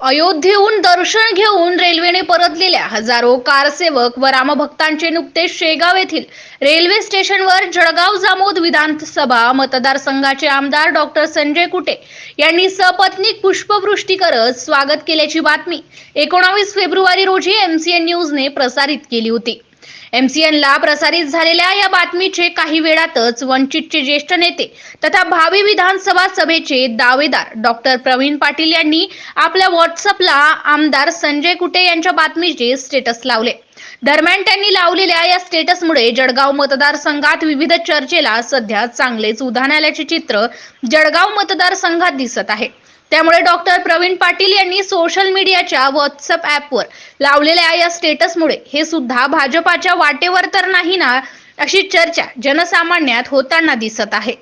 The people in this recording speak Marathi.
अयोध्येहून दर्शन घेऊन रेल्वेने परतलेल्या हजारो कारसेवक व रामभक्तांचे नुकतेच शेगाव येथील रेल्वे स्टेशनवर जळगाव जामोद विधानसभा मतदारसंघाचे आमदार डॉक्टर संजय कुटे यांनी सपत्नीक पुष्पवृष्टी करत स्वागत केल्याची बातमी एकोणावीस फेब्रुवारी रोजी एमसीएन न्यूजने प्रसारित केली होती. एमसीएनला प्रसारित झालेल्या या बातमीचे काही वेळातच वंचितचे ज्येष्ठ नेते तथा भावी विधानसभा सभेचे दावेदार डॉक्टर प्रवीण पाटील यांनी आपल्या व्हॉट्सअपला आमदार संजय कुटे यांच्या बातमीचे स्टेटस लावले. दरम्यान त्यांनी लावलेल्या या स्टेटसमुळे जळगाव मतदारसंघात विविध चर्चेला सध्या चांगलेच उधाण आल्याचे चित्र जळगाव मतदारसंघात दिसत आहे. त्यामुळे डॉक्टर प्रवीण पाटील यांनी सोशल मीडियाच्या व्हॉट्सअप ॲपवर लावलेल्या या स्टेटसमुळे हे सुद्धा भाजपाच्या वाटेवर तर नाही ना अशी चर्चा जनसामान्यात होताना दिसत आहे.